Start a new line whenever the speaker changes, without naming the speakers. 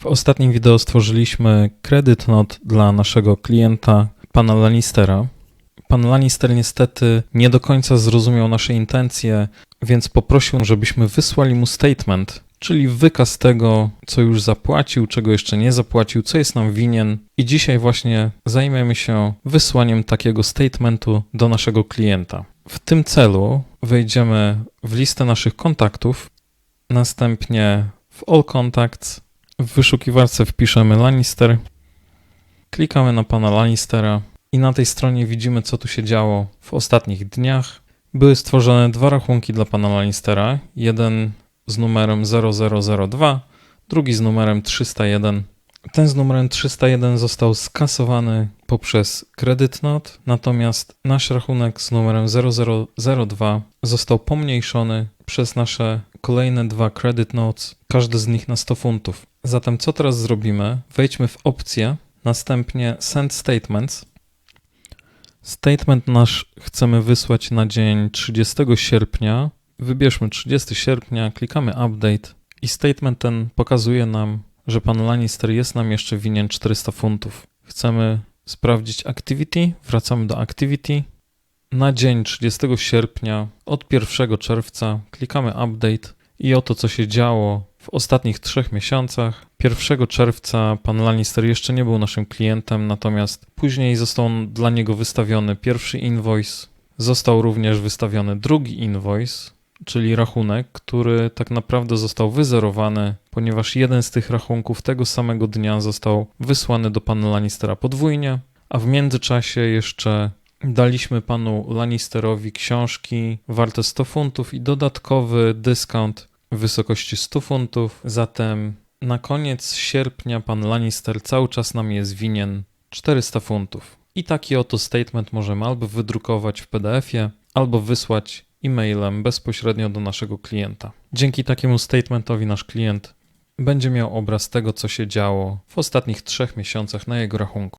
W ostatnim wideo stworzyliśmy kredyt not dla naszego klienta, pana Lannistera. Pan Lannister niestety nie do końca zrozumiał nasze intencje, więc poprosił, żebyśmy wysłali mu statement, czyli wykaz tego, co już zapłacił, czego jeszcze nie zapłacił, co jest nam winien. I dzisiaj właśnie zajmiemy się wysłaniem takiego statementu do naszego klienta. W tym celu wejdziemy w listę naszych kontaktów, następnie w All Contacts, w wyszukiwarce wpiszemy Lannister, klikamy na pana Lannistera i na tej stronie widzimy, co tu się działo w ostatnich dniach. Były stworzone dwa rachunki dla pana Lannistera. Jeden z numerem 0002, drugi z numerem 301. Ten z numerem 301 został skasowany poprzez kredyt not, natomiast nasz rachunek z numerem 0002 został pomniejszony przez nasze kolejne dwa credit notes, każdy z nich na 100 funtów. Zatem co teraz zrobimy? Wejdźmy w opcję, następnie send statements. Statement nasz chcemy wysłać na dzień 30 sierpnia. Wybierzmy 30 sierpnia, klikamy update i statement ten pokazuje nam, że pan Lannister jest nam jeszcze winien 400 funtów. Chcemy sprawdzić activity, wracamy do activity. Na dzień 30 sierpnia od 1 czerwca klikamy update i oto co się działo w ostatnich trzech miesiącach. 1 czerwca pan Lannister jeszcze nie był naszym klientem, natomiast później został dla niego wystawiony pierwszy invoice. Został również wystawiony drugi invoice, czyli rachunek, który tak naprawdę został wyzerowany, ponieważ jeden z tych rachunków tego samego dnia został wysłany do pana Lannistera podwójnie, a w międzyczasie jeszcze daliśmy panu Lannisterowi książki warte 100 funtów i dodatkowy dyskont w wysokości 100 funtów. Zatem na koniec sierpnia pan Lannister cały czas nam jest winien 400 funtów. I taki oto statement możemy albo wydrukować w PDF-ie, albo wysłać e-mailem bezpośrednio do naszego klienta. Dzięki takiemu statementowi nasz klient będzie miał obraz tego, co się działo w ostatnich trzech miesiącach na jego rachunku.